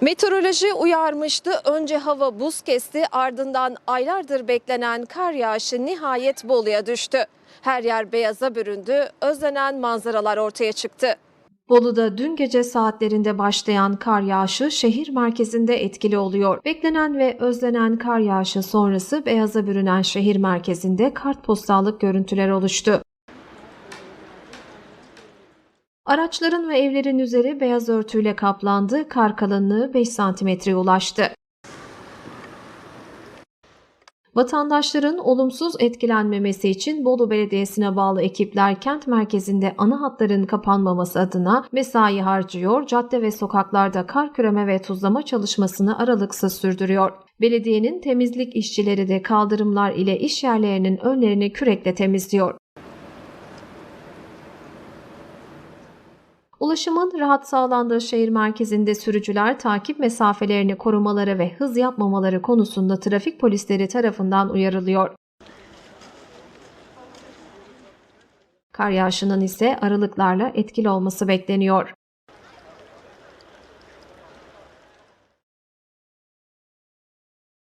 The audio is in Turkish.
Meteoroloji uyarmıştı. Önce hava buz kesti ardından aylardır beklenen kar yağışı nihayet Bolu'ya düştü. Her yer beyaza büründü, özlenen manzaralar ortaya çıktı. Bolu'da dün gece saatlerinde başlayan kar yağışı şehir merkezinde etkili oluyor. Beklenen ve özlenen kar yağışı sonrası beyaza bürünen şehir merkezinde kartpostallık görüntüler oluştu. Araçların ve evlerin üzeri beyaz örtüyle kaplandı, kar kalınlığı 5 santimetreye ulaştı. Vatandaşların olumsuz etkilenmemesi için Bolu Belediyesi'ne bağlı ekipler kent merkezinde ana hatların kapanmaması adına mesai harcıyor, cadde ve sokaklarda kar küreme ve tuzlama çalışmasını aralıksız sürdürüyor. Belediyenin temizlik işçileri de kaldırımlar ile iş yerlerinin önlerini kürekle temizliyor. Ulaşımın rahat sağlandığı şehir merkezinde sürücüler takip mesafelerini korumaları ve hız yapmamaları konusunda trafik polisleri tarafından uyarılıyor. Kar yağışının ise aralıklarla etkili olması bekleniyor.